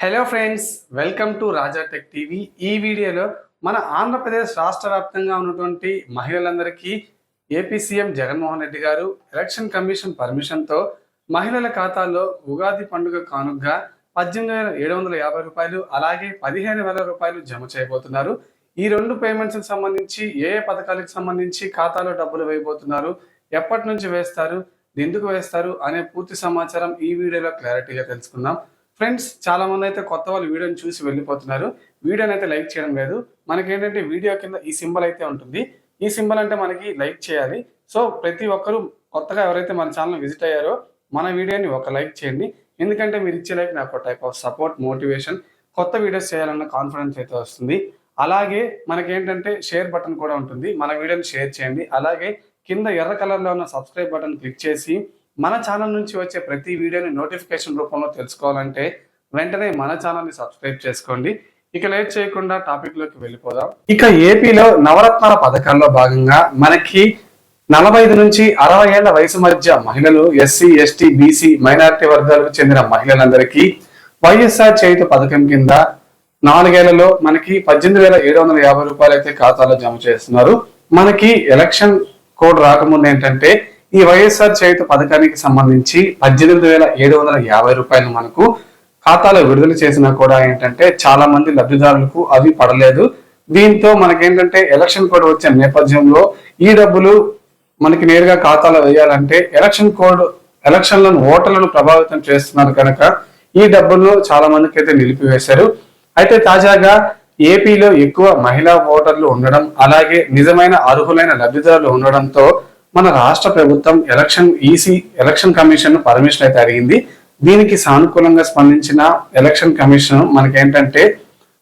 Hello friends welcome to Raja tech TV ఈ వీడియోలో మన ఆంధ్రప్రదేశ్ రాష్ట్ర వ్యాప్తంగా ఉన్నటువంటి మహిళలందరికీ ఏపీ సీఎం జగన్మోహన్ రెడ్డి గారు ఎలక్షన్ కమిషన్ పర్మిషన్తో మహిళల ఖాతాల్లో ఉగాది పండుగ కానుకగా పద్దెనిమిది వేల ఏడు వందల యాభై రూపాయలు అలాగే పదిహేను వేల రూపాయలు జమ చేయబోతున్నారు. ఈ రెండు పేమెంట్స్కి సంబంధించి ఏ ఏ పథకాలకు సంబంధించి ఖాతాలో డబ్బులు వేయబోతున్నారు ఎప్పటి నుంచి వేస్తారు ఎందుకు వేస్తారు అనే పూర్తి సమాచారం ఈ వీడియోలో క్లారిటీగా తెలుసుకుందాం. ఫ్రెండ్స్ చాలా మంది అయితే కొత్త వాళ్ళు వీడియోని చూసి వెళ్ళిపోతున్నారు. వీడియోని అయితే లైక్ చేయడం లేదు. మనకేంటంటే వీడియో కింద ఈ సింబల్ అయితే ఉంటుంది. ఈ సింబల్ అంటే మనకి లైక్ చేయాలి. సో ప్రతి ఒక్కరూ కొత్తగా ఎవరైతే మన ఛానల్ విజిట్ అయ్యారో మన వీడియోని ఒక లైక్ చేయండి. ఎందుకంటే మీరు ఇచ్చే లైక్ నాకు టైప్ ఆఫ్ సపోర్ట్ మోటివేషన్ కొత్త వీడియోస్ చేయాలన్న కాన్ఫిడెన్స్ అయితే వస్తుంది. అలాగే మనకేంటంటే షేర్ బటన్ కూడా ఉంటుంది. మన వీడియోని షేర్ చేయండి. అలాగే కింద ఎర్ర కలర్లో ఉన్న సబ్స్క్రైబ్ బటన్ క్లిక్ చేసి మన ఛానల్ నుంచి వచ్చే ప్రతి వీడియోని నోటిఫికేషన్ రూపంలో తెలుసుకోవాలంటే వెంటనే మన ఛానల్ని సబ్స్క్రైబ్ చేసుకోండి. ఇక లేట్ చేయకుండా టాపిక్లోకి వెళ్ళిపోదాం. ఇక ఏపీలో నవరత్నాల పథకాల్లో భాగంగా మనకి నలభై ఐదు నుంచి అరవై ఏళ్ళ వయసు మధ్య మహిళలు ఎస్సీ ఎస్టీ బీసీ మైనారిటీ వర్గాలకు చెందిన మహిళలందరికీ వైఎస్ఆర్ చేయుత పథకం కింద నాలుగేళ్ళలో మనకి పద్దెనిమిది వేల ఏడు వందల యాభై రూపాయలు అయితే ఖాతాలో జమ చేస్తున్నారు. మనకి ఎలక్షన్ కోడ్ రాకముందు ఏంటంటే ఈ వైఎస్ఆర్ చేయుత పథకానికి సంబంధించి పద్దెనిమిది వేల ఏడు వందల యాభై రూపాయలు మనకు ఖాతాలో విడుదల చేసినా కూడా ఏంటంటే చాలా మంది లబ్ధిదారులకు అవి పడలేదు. దీంతో మనకేంటంటే ఎలక్షన్ కోడ్ వచ్చే నేపథ్యంలో ఈ డబ్బులు మనకి నేరుగా ఖాతాలో వేయాలంటే ఎలక్షన్ కోడ్ ఎలక్షన్లను ఓటర్లను ప్రభావితం చేస్తున్నారు కనుక ఈ డబ్బులను చాలా మందికి అయితే నిలిపివేశారు. అయితే తాజాగా ఏపీలో ఎక్కువ మహిళా ఓటర్లు ఉండడం అలాగే నిజమైన అర్హులైన లబ్ధిదారులు ఉండడంతో మన రాష్ట్ర ప్రభుత్వం election EC election commission permission అయితే అడిగింది. దీనికి సానుకూలంగా స్పందించిన ఎలక్షన్ కమిషన్ మనకేంటంటే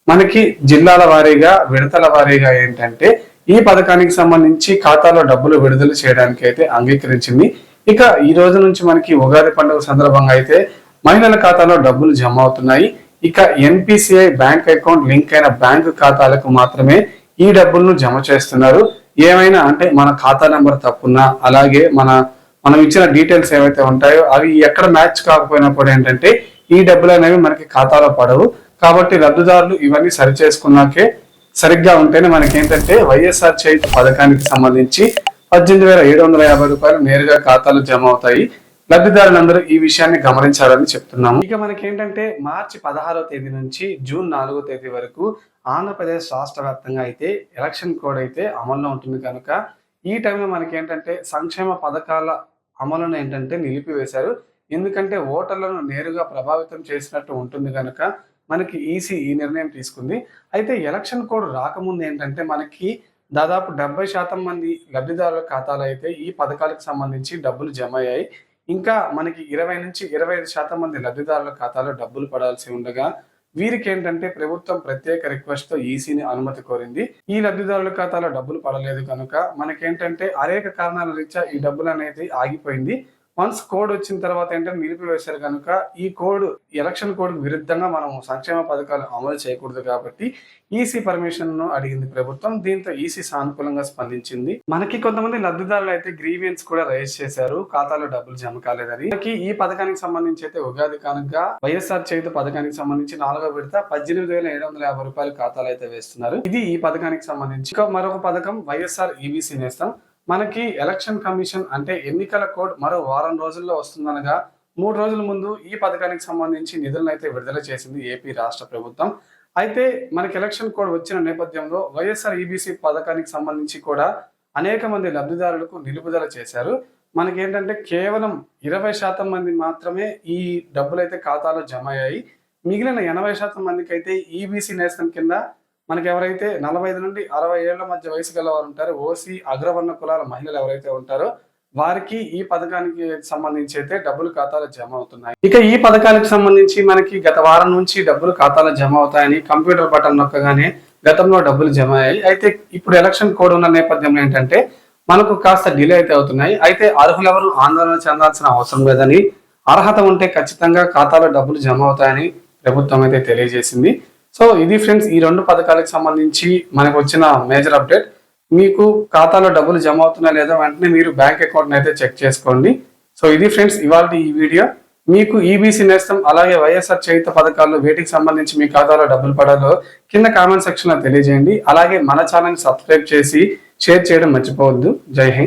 మనకి జిల్లాల వారీగా విడతల వారీగా ఏంటంటే ఈ పథకానికి సంబంధించి ఖాతాలో డబ్బులు విడుదల చేయడానికి అయితే అంగీకరించింది. ఇక ఈ రోజు నుంచి మనకి ఉగాది పండుగ సందర్భంగా అయితే మహిళల ఖాతాలో డబ్బులు జమ అవుతున్నాయి. ఇక ఎన్పిసిఐ బ్యాంక్ అకౌంట్ లింక్ అయిన బ్యాంకు ఖాతాలకు మాత్రమే ఈ డబ్బులను జమ చేస్తున్నారు. ఏమైనా అంటే మన ఖాతా నెంబర్ తప్పున్నా అలాగే మన మనం ఇచ్చిన డీటెయిల్స్ ఏవైతే ఉంటాయో అవి ఎక్కడ మ్యాచ్ కాకపోయినప్పుడు ఏంటంటే ఈ డబ్బులు అనేవి మనకి ఖాతాలో పడవు. కాబట్టి లబ్ధిదారులు ఇవన్నీ సరి చేసుకున్నాకే సరిగ్గా ఉంటేనే మనకి ఏంటంటే వైఎస్ఆర్ చేతి పథకానికి సంబంధించి పద్దెనిమిది వేల ఏడు వందల యాభై రూపాయలు నేరుగా ఖాతాలో జమ అవుతాయి. లబ్ధిదారులందరూ ఈ విషయాన్ని గమనించాలని చెప్తున్నాము. ఇక మనకి ఏంటంటే మార్చి పదహారో తేదీ నుంచి జూన్ నాలుగో తేదీ వరకు ఆంధ్రప్రదేశ్ రాష్ట్ర వ్యాప్తంగా అయితే ఎలక్షన్ కోడ్ అయితే అమల్లో ఉంటుంది కనుక ఈ టైంలో మనకి ఏంటంటే సంక్షేమ పథకాల అమలును ఏంటంటే నిలిపివేశారు. ఎందుకంటే ఓటర్లను నేరుగా ప్రభావితం చేసినట్టు ఉంటుంది కనుక మనకి ఈసీ ఈ నిర్ణయం తీసుకుంది. అయితే ఎలక్షన్ కోడ్ రాకముందు ఏంటంటే మనకి దాదాపు డెబ్బై శాతం మంది లబ్ధిదారుల ఖాతాలు అయితే ఈ పథకాలకు సంబంధించి డబ్బులు జమ అయ్యాయి. ఇంకా మనకి ఇరవై నుంచి ఇరవై ఐదు శాతం మంది లబ్ధిదారుల ఖాతాలో డబ్బులు పడాల్సి ఉండగా వీరికి ఏంటంటే ప్రభుత్వం ప్రత్యేక రిక్వెస్ట్తో ఈసీని అనుమతి కోరింది. ఈ లబ్ధిదారుల ఖాతాలో డబ్బులు పడలేదు కనుక మనకేంటంటే అనేక కారణాల రీత్యా ఈ డబ్బులు అనేది ఆగిపోయింది. వన్స్ కోడ్ వచ్చిన తర్వాత ఏంటంటే నిలిపివేశారు కనుక ఈ కోడ్ ఎలక్షన్ కోడ్ విరుద్ధంగా మనం సంక్షేమ పథకాలు అమలు చేయకూడదు కాబట్టి ఈసీ పర్మిషన్ను అడిగింది ప్రభుత్వం. దీంతో ఈసీ సానుకూలంగా స్పందించింది. మనకి కొంతమంది లబ్ధిదారులు అయితే గ్రీవియన్స్ కూడా రైజ్ చేశారు. ఖాతాలో డబ్బులు జమ కాలేదని. మనకి ఈ పథకానికి సంబంధించి అయితే ఉగాది కానుక వైఎస్ఆర్ చేతి పథకానికి సంబంధించి నాలుగో విడత పద్దెనిమిది వేల ఏడు వందల యాభై రూపాయలు ఖాతాలు అయితే వేస్తున్నారు. ఇది ఈ పథకానికి సంబంధించి. ఇంకా మరొక పథకం వైఎస్ఆర్ ఈబీసీ నేస్తాం. మనకి ఎలక్షన్ కమిషన్ అంటే ఎన్నికల కోడ్ మరో వారం రోజుల్లో వస్తుందనగా మూడు రోజుల ముందు ఈ పథకానికి సంబంధించి నిధులను అయితే విడుదల చేసింది ఏపీ రాష్ట్ర ప్రభుత్వం. అయితే మనకి ఎలక్షన్ కోడ్ వచ్చిన నేపథ్యంలో వైఎస్ఆర్ ఈబీసీ పథకానికి సంబంధించి కూడా అనేక మంది లబ్ధిదారులకు నిలుపుదల చేశారు. మనకేంటంటే కేవలం ఇరవై శాతం మంది మాత్రమే ఈ డబ్బులు అయితే ఖాతాలో జమ అయ్యాయి. మిగిలిన ఎనభై శాతం మందికి అయితే ఈబీసీ నేస్తం కింద మనకి ఎవరైతే నలభై ఐదు నుండి అరవై ఏళ్ళ మధ్య వయసు గల వారు ఉంటారో ఓసీ అగ్రవర్ణ కులాల మహిళలు ఎవరైతే ఉంటారో వారికి ఈ పథకానికి సంబంధించి అయితే డబ్బులు ఖాతాలో జమ అవుతున్నాయి. ఇక ఈ పథకానికి సంబంధించి మనకి గత వారం నుంచి డబ్బులు ఖాతాలో జమ అవుతాయని కంప్యూటర్ బటన్ నొక్కగానే గతంలో డబ్బులు జమ అయ్యాయి. అయితే ఇప్పుడు ఎలక్షన్ కోడ్ ఉన్న నేపథ్యంలో ఏంటంటే మనకు కాస్త డిలే అయితే అవుతున్నాయి. అయితే అర్హులెవరు ఆందోళన చెందాల్సిన అవసరం లేదని అర్హత ఉంటే ఖచ్చితంగా ఖాతాలో డబ్బులు జమ అవుతాయని ప్రభుత్వం అయితే తెలియజేసింది. సో ఇది ఫ్రెండ్స్ ఈ రెండు పథకాలకు సంబంధించి మనకు వచ్చిన మేజర్ అప్డేట్. మీకు ఖాతాలో డబ్బులు జమ అవుతున్నా లేదా వెంటనే మీరు బ్యాంక్ అకౌంట్ని అయితే చెక్ చేసుకోండి. సో ఇది ఫ్రెండ్స్ ఇవాళ ఈ వీడియో. మీకు ఈబీసీ నేస్తం అలాగే వైఎస్ఆర్ చేయుత పథకాల్లో వేటికి సంబంధించి మీ ఖాతాలో డబ్బులు పడాలో కింద కామెంట్ సెక్షన్లో తెలియజేయండి. అలాగే మన ఛానల్ సబ్స్క్రైబ్ చేసి షేర్ చేయడం మర్చిపోవద్దు. జై హింద్.